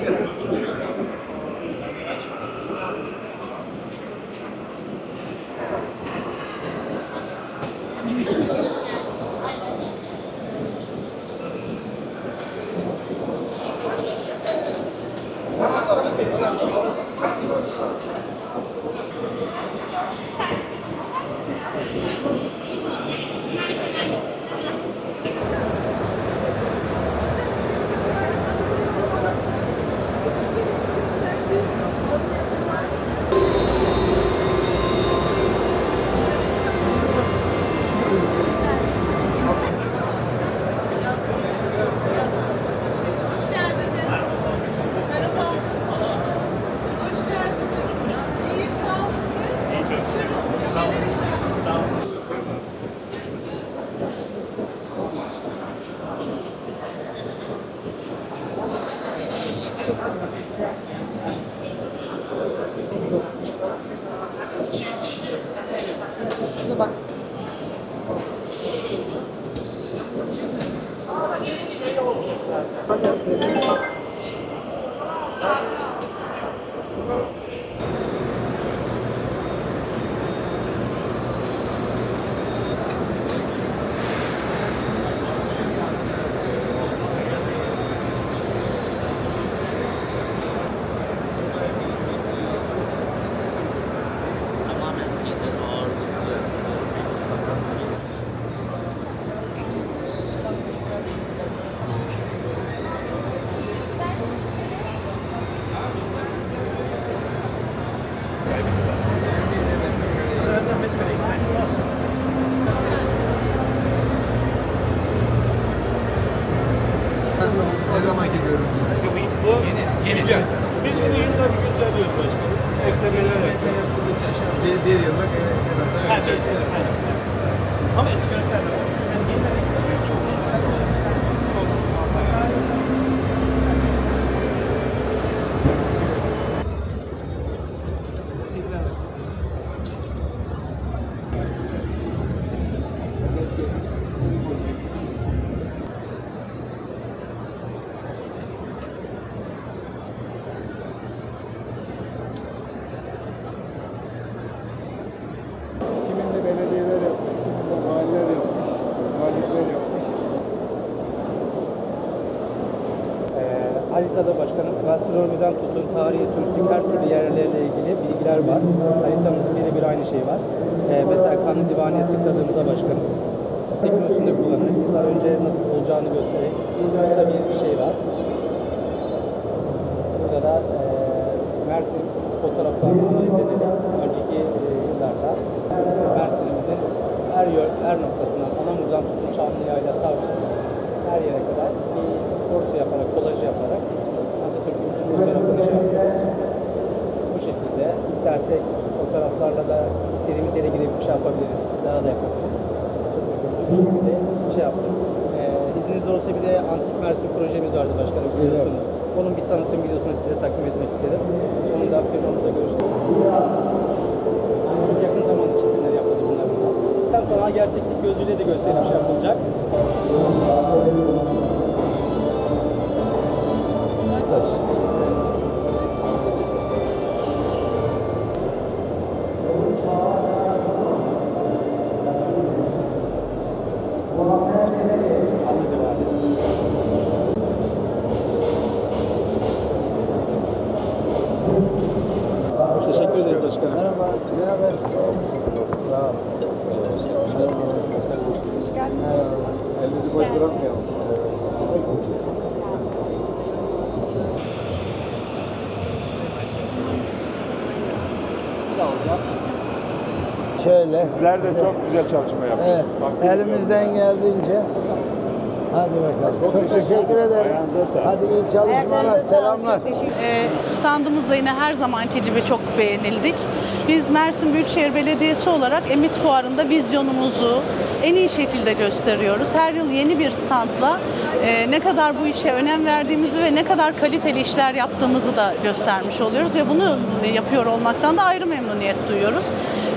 Thank you. İyi Sağ olun. Ne zamanki görüntüler? Bu yeni. Yeni. Biz bunu yıllar günceliyoruz başkanım. Eklemeler yapıyoruz. Bir, bir yıllık e, en azından evet, evet, evet. Ama eski yönetmenler var. Yani yeniden haritada başkanım gastronomiden tutun tarihi, turistik her türlü yerlerle ilgili bilgiler var. Haritamızın birebir aynı şey var. Ee, mesela Kanlı Divani'ye tıkladığımızda başkanım teknolojisinde kullanır. Yıllar önce nasıl olacağını göstererek kısa bir şey var. Burada da e, Mersin fotoğraflarını analiz ederek önceki e, yıllarda Mersin'imizin her yer, her noktasından Anamur'dan tutun Çamlıya'yla Tarsus her yere kadar bir portre yaparak, kolaj yaparak Atatürk'ümüzün fotoğrafını şey yapıyoruz. Bu şekilde istersek fotoğraflarla da istediğimiz yere gidip bir şey yapabiliriz. Daha da yapabiliriz. Bu şekilde şey yaptık. Ee, izniniz olursa bir de Antik Mersin projemiz vardı başkanım biliyorsunuz. Onun bir tanıtım videosunu size takdim etmek istedim. Onu da firmamızda görüştük. Çok yakın zaman içinde yapıldı bunlar. Tam sana gerçeklik gözüyle de gösterilmiş yapılacak. Teşekkür başkanım. Merhaba. Ne haber? Sağ ol. Hoş geldiniz. Elinizi boş bırakmayalım. Şöyle. Sizler de çok güzel çalışma Evet, yapıyorsunuz. Hakkınızı elimizden geldiğince. Hadi bakalım. Çok, teşekkür ederim. Hadi iyi çalışmalar, selamlar. Ee, standımızda yine her zamanki gibi çok beğenildik. Biz Mersin Büyükşehir Belediyesi olarak Emit Fuarı'nda vizyonumuzu en iyi şekilde gösteriyoruz. Her yıl yeni bir standla e, ne kadar bu işe önem verdiğimizi ve ne kadar kaliteli işler yaptığımızı da göstermiş oluyoruz ve bunu yapıyor olmaktan da ayrı memnuniyet duyuyoruz.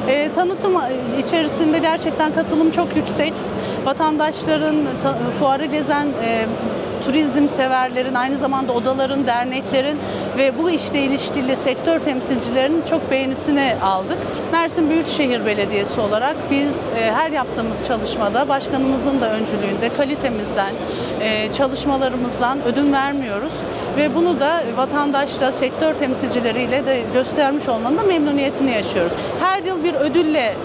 E, tanıtım içerisinde gerçekten katılım çok yüksek. Vatandaşların, ta- fuarı gezen e, turizm severlerin, aynı zamanda odaların, derneklerin ve bu işle ilişkili sektör temsilcilerinin çok beğenisini aldık. Mersin Büyükşehir Belediyesi olarak biz e, her yaptığımız çalışmada başkanımızın da öncülüğünde kalitemizden, e, çalışmalarımızdan ödün vermiyoruz ve bunu da vatandaşla, sektör temsilcileriyle de göstermiş olmanın da memnuniyetini yaşıyoruz. Her yıl bir ödülle e,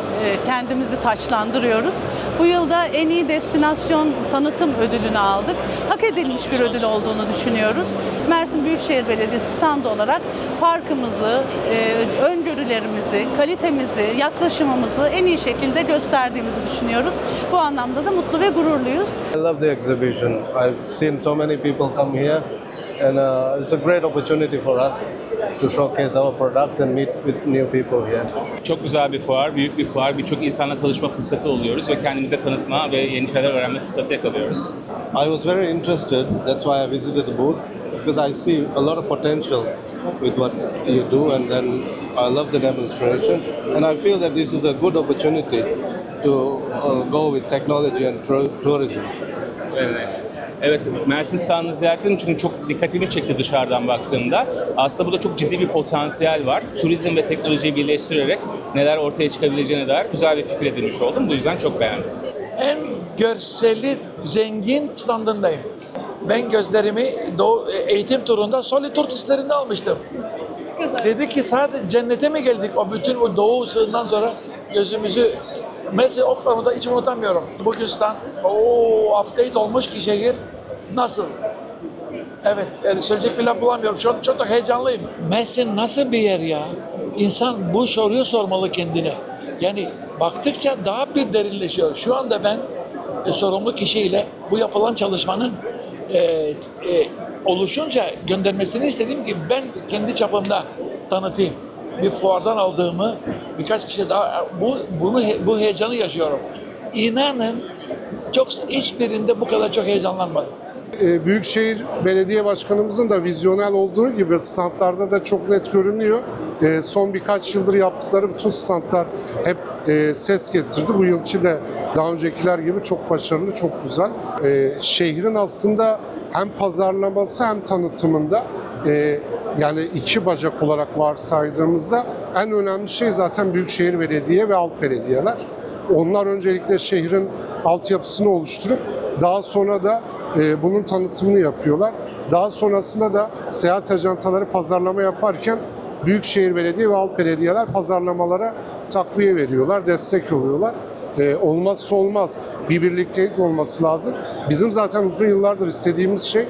kendimizi taçlandırıyoruz. Bu yılda en iyi destinasyon tanıtım ödülünü aldık. Hak edilmiş bir ödül olduğunu düşünüyoruz. Mersin Büyükşehir Belediyesi standı olarak farkımızı, e, öngörülerimizi, kalitemizi, yaklaşımımızı en iyi şekilde gösterdiğimizi düşünüyoruz. Bu anlamda da mutlu ve gururluyuz. I love the exhibition. I've seen so many people come here, and uh, it's a great opportunity for us to showcase our products and meet with new people here. Çok güzel bir fuar, büyük bir fuar. Birçok insanla tanışma fırsatı oluyoruz ve kendimize tanıtma ve yeni şeyler öğrenme fırsatı yakalıyoruz. I was very interested. That's why I visited the booth because I see a lot of potential with what you do, and then I love the demonstration. And I feel that this is a good opportunity to uh, go with technology and tourism. Evet. Evet, Mersin standını ziyaret ettim çünkü çok dikkatimi çekti dışarıdan baktığımda. Aslında burada çok ciddi bir potansiyel var. Turizm ve teknolojiyi birleştirerek neler ortaya çıkabileceğine dair güzel bir fikir edinmiş oldum. Bu yüzden çok beğendim. en görseli zengin standındayım. Ben gözlerimi Doğu eğitim turunda Soli Tur testlerinde almıştım. Dedi ki sadece cennete mi geldik o bütün o doğu ısığından sonra gözümüzü mesela o konuda hiç unutamıyorum. Bugün stand o update olmuş ki şehir nasıl? Evet, yani söyleyecek bir laf bulamıyorum. Çok, çok da heyecanlıyım. Mersin nasıl bir yer ya? İnsan bu soruyu sormalı kendine. Yani baktıkça daha bir derinleşiyor. Şu anda ben e, sorumlu kişiyle bu yapılan çalışmanın e, e, oluşunca göndermesini istedim ki ben kendi çapımda tanıtayım. Bir fuardan aldığımı birkaç kişi daha bu bunu bu heyecanı yaşıyorum. İnanın çok hiçbirinde bu kadar çok heyecanlanmadım. Ee, Büyükşehir Belediye Başkanımızın da vizyonel olduğu gibi standlarda da çok net görünüyor. Ee, Son birkaç yıldır yaptıkları bütün standlar hep e, ses getirdi. Bu yılki de daha öncekiler gibi çok başarılı, çok güzel. Ee, Şehrin aslında hem pazarlaması hem tanıtımında e, yani iki bacak olarak varsaydığımızda en önemli şey zaten Büyükşehir Belediye ve alt belediyeler. Onlar öncelikle şehrin altyapısını oluşturup daha sonra da e, bunun tanıtımını yapıyorlar. Daha sonrasında da seyahat ajantaları pazarlama yaparken Büyükşehir Belediye ve alt belediyeler pazarlamalara takviye veriyorlar, destek oluyorlar. E, olmazsa olmaz bir birliktelik olması lazım. Bizim zaten uzun yıllardır istediğimiz şey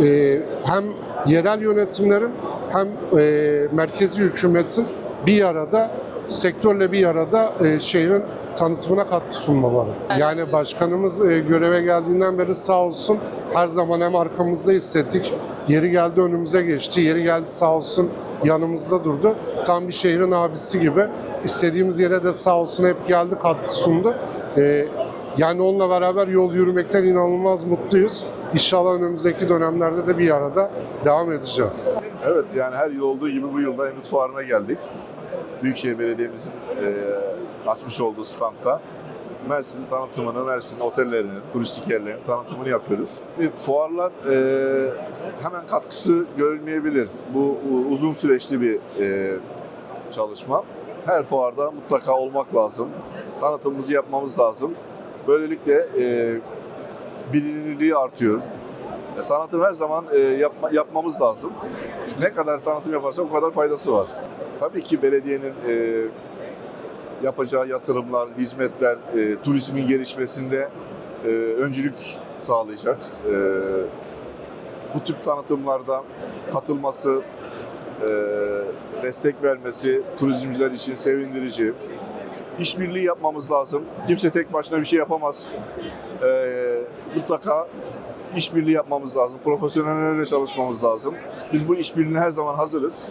e, hem yerel yönetimlerin hem e, merkezi hükümetin bir arada sektörle bir arada e, şehrin tanıtımına katkı sunmaları. Yani başkanımız e, göreve geldiğinden beri sağ olsun her zaman hem arkamızda hissettik. Yeri geldi önümüze geçti, yeri geldi sağ olsun yanımızda durdu. Tam bir şehrin abisi gibi. İstediğimiz yere de sağ olsun hep geldi, katkı sundu. E, yani onunla beraber yol yürümekten inanılmaz mutluyuz. İnşallah önümüzdeki dönemlerde de bir arada devam edeceğiz. Evet yani her yıl olduğu gibi bu yılda Emit Fuarı'na geldik. Büyükşehir Belediye'mizin e, açmış olduğu standta Mersin tanıtımını, Mersin otellerinin, turistik yerlerinin tanıtımını yapıyoruz. Bir fuarlar e, hemen katkısı görülmeyebilir. Bu u- uzun süreçli bir e, çalışma. Her fuarda mutlaka olmak lazım. Tanıtımımızı yapmamız lazım. Böylelikle e, bilinirliği artıyor. E, tanıtım her zaman e, yapma, yapmamız lazım. Ne kadar tanıtım yaparsak o kadar faydası var. Tabii ki belediyenin e, yapacağı yatırımlar, hizmetler, e, turizmin gelişmesinde e, öncülük sağlayacak. E, bu tip tanıtımlarda katılması, e, destek vermesi turizmciler için sevindirici. İşbirliği yapmamız lazım. Kimse tek başına bir şey yapamaz. E, mutlaka işbirliği yapmamız lazım. Profesyonellerle çalışmamız lazım. Biz bu işbirliğine her zaman hazırız.